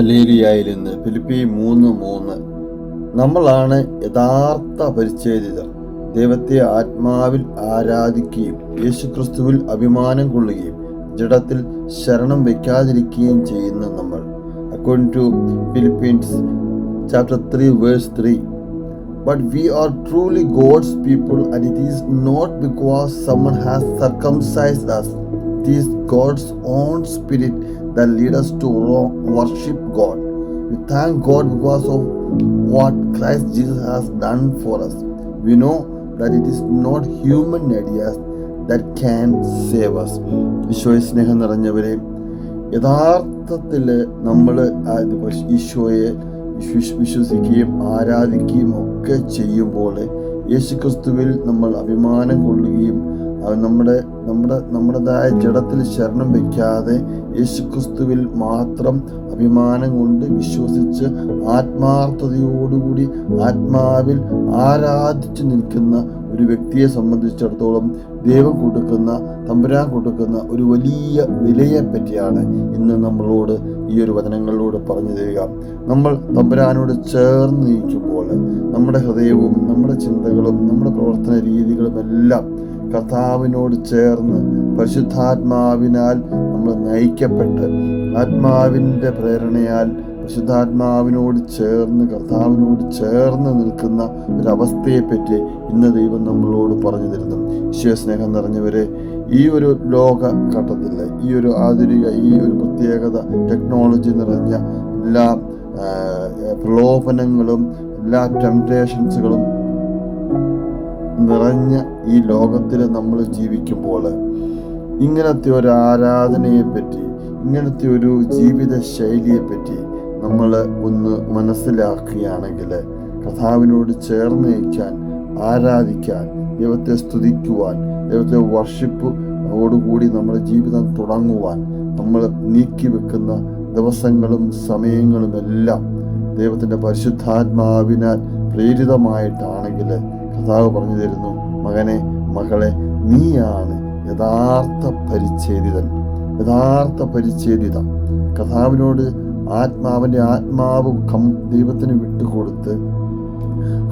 ഹലേലിയായിരുന്ന് Philippi മൂന്ന് മൂന്ന്. നമ്മളാണ് യഥാർത്ഥ പരിച്ഛേദിതർ. ദൈവത്തെ ആത്മാവിൽ ആരാധിക്കുകയും യേശുക്രിസ്തുവിൽ അഭിമാനം കൊള്ളുകയും ജഡത്തിൽ ശരണം വയ്ക്കാതിരിക്കുകയും ചെയ്യുന്ന നമ്മൾ. According to Philippians chapter three verse three but we are truly God's people and it is not because someone has circumcised us. God's own spirit that leads us to ro- worship God. We thank God because of what Christ Jesus has done for us. We know that it is not human ideas that can save us. ഈശോയെ സ്നേഹം നിറഞ്ഞവരെ യഥാർത്ഥത്തിൽ നമ്മൾ ഈശോയെ വിശ്വ- വിശ്വസിക്കുകയും ആരാധിക്കുകയും ഒക്കെ ചെയ്യുമ്പോൾ യേശുക്രിസ്തുവിൽ നമ്മൾ അഭിമാനം കൊള്ളുകയും അത് നമ്മുടെ നമ്മുടെ നമ്മുടേതായ ജഡത്തിൽ ശരണം വയ്ക്കാതെ യേശുക്രിസ്തുവിൽ മാത്രം അഭിമാനം കൊണ്ട് വിശ്വസിച്ച് ആത്മാർത്ഥതയോടുകൂടി ആത്മാവിൽ ആരാധിച്ചു നിൽക്കുന്ന ഒരു വ്യക്തിയെ സംബന്ധിച്ചിടത്തോളം ദൈവം കൊടുക്കുന്ന തമ്പുരാൻ കൊടുക്കുന്ന ഒരു വലിയ വിലയെ പറ്റിയാണ് ഇന്ന് നമ്മളോട് ഈ ഒരു വചനങ്ങളിലൂടെ പറഞ്ഞു തരിക. നമ്മൾ തമ്പുരാനോട് ചേർന്ന് നിൽക്കുമ്പോൾ നമ്മുടെ ഹൃദയവും നമ്മുടെ ചിന്തകളും നമ്മുടെ പ്രവർത്തന രീതികളും എല്ലാം കർത്താവിനോട് ചേർന്ന് പരിശുദ്ധാത്മാവിനാൽ നമ്മൾ നയിക്കപ്പെട്ട് ആത്മാവിന്റെ പ്രേരണയാൽ പരിശുദ്ധാത്മാവിനോട് ചേർന്ന് കർത്താവിനോട് ചേർന്ന് നിൽക്കുന്ന ഒരവസ്ഥയെപ്പറ്റി ഇന്ന് ദൈവം നമ്മളോട് പറഞ്ഞു തരുന്നു. ഈശ്വര സ്നേഹം നിറഞ്ഞവരെ ഈ ഒരു ലോക ഘട്ടത്തിൽ ഈ ഒരു ആധുനിക ഈ ഒരു പ്രത്യേകത ടെക്നോളജി നിറഞ്ഞ എല്ലാ പ്രലോഭനങ്ങളും എല്ലാ ടെംപ്റ്റേഷൻസുകളും നിറഞ്ഞ ഈ ലോകത്തിൽ നമ്മൾ ജീവിക്കുമ്പോൾ ഇങ്ങനത്തെ ഒരു ആരാധനയെപ്പറ്റി ഇങ്ങനത്തെ ഒരു ജീവിത ശൈലിയെ പറ്റി നമ്മൾ ഒന്ന് മനസ്സിലാക്കുകയാണെങ്കിൽ കഥാവിനോട് ചേർന്ന് നിൽക്കാൻ ആരാധിക്കാൻ ദൈവത്തെ സ്തുതിക്കുവാൻ ദൈവത്തെ വർഷിപ്പ് ഓടുകൂടി നമ്മുടെ ജീവിതം തുടങ്ങുവാൻ നമ്മൾ നീക്കി വെക്കുന്ന ദിവസങ്ങളും സമയങ്ങളും എല്ലാം ദൈവത്തിന്റെ പരിശുദ്ധാത്മാവിനാൽ പ്രേരിതമായിട്ടാണെങ്കിൽ കഥാവ് പറഞ്ഞു തരുന്നു മകനെ മകളെ നീയാണ് യഥാർത്ഥ പരിച്ഛേദിതൻ യഥാർത്ഥ പരിച്ഛേദിത. കഥാവിനോട് ആത്മാവിന്റെ ആത്മാവ് കം ദൈവത്തിന് വിട്ടുകൊടുത്ത്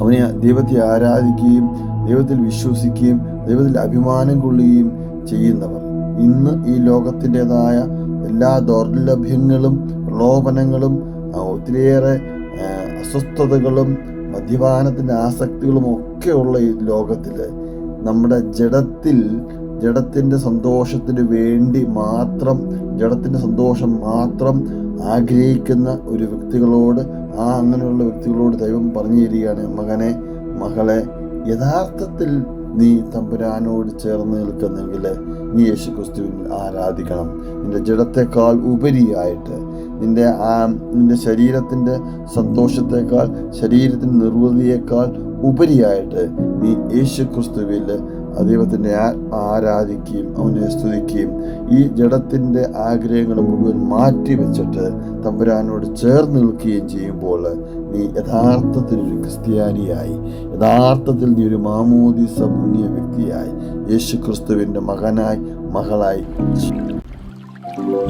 അവനെ ദൈവത്തെ ആരാധിക്കുകയും ദൈവത്തിൽ വിശ്വസിക്കുകയും ദൈവത്തിൽ അഭിമാനം കൊള്ളുകയും ചെയ്യുന്നവർ. ഇന്ന് ഈ ലോകത്തിന്റെതായ എല്ലാ ദൗർലഭ്യങ്ങളും പ്രലോഭനങ്ങളും ഒത്തിരിയേറെ അസ്വസ്ഥതകളും മദ്യപാനത്തിന്റെ ആസക്തികളും ഒക്കെയുള്ള ഈ ലോകത്തിൽ നമ്മുടെ ജഡത്തിൽ ജഡത്തിന്റെ സന്തോഷത്തിന് വേണ്ടി മാത്രം ജഡത്തിന്റെ സന്തോഷം മാത്രം ആഗ്രഹിക്കുന്ന ഒരു വ്യക്തികളോട് ആ അങ്ങനെയുള്ള വ്യക്തികളോട് ദൈവം പറഞ്ഞു തരികയാണ് മകനെ മകളെ യഥാർത്ഥത്തിൽ നീ തമ്പുരാനോട് ചേർന്ന് നിൽക്കുന്നെങ്കിൽ നീ യേശു ക്രിസ്തുവിൽ ആരാധിക്കണം. നിന്റെ ജഡത്തെക്കാൾ ഉപരിയായിട്ട് നിന്റെ ആ നിന്റെ ശരീരത്തിന്റെ സന്തോഷത്തെക്കാൾ ശരീരത്തിന്റെ നിർവൃതിയേക്കാൾ ഉപരിയായിട്ട് നീ യേശു ക്രിസ്തുവിൽ ദൈവത്തിന്റെ ആരാധിക്കുകയും അവനെ സ്തുതിക്കുകയും ഈ ജഡത്തിന്റെ ആഗ്രഹങ്ങൾ മുഴുവൻ മാറ്റി വെച്ചിട്ട് തമ്പുരാനോട് ചേർന്ന് നിൽക്കുകയും ചെയ്യുമ്പോൾ നീ യഥാർത്ഥത്തിൽ ഒരു ക്രിസ്ത്യാനിയായി. യഥാർത്ഥത്തിൽ നീ ഒരു മാമോദിസ മുങ്ങിയ വ്യക്തിയായി. യേശു ക്രിസ്തുവിന്റെ മകനായി മകളായി.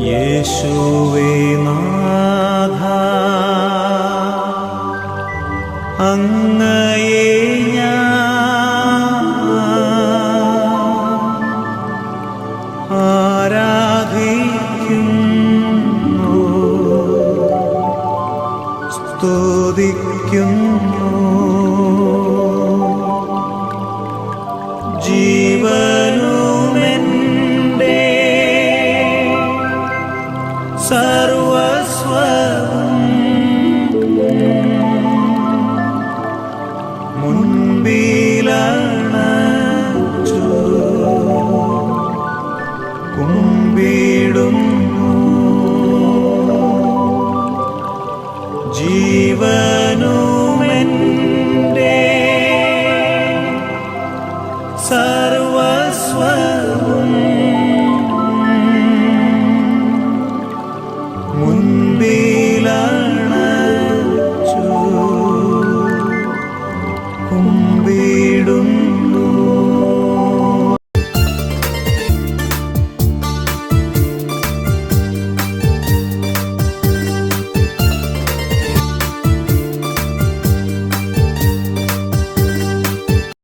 യേശുവേ നാഥ അങ്ങയെ സ്തുതിക്കുന്നു ജീ സർവസ്വവും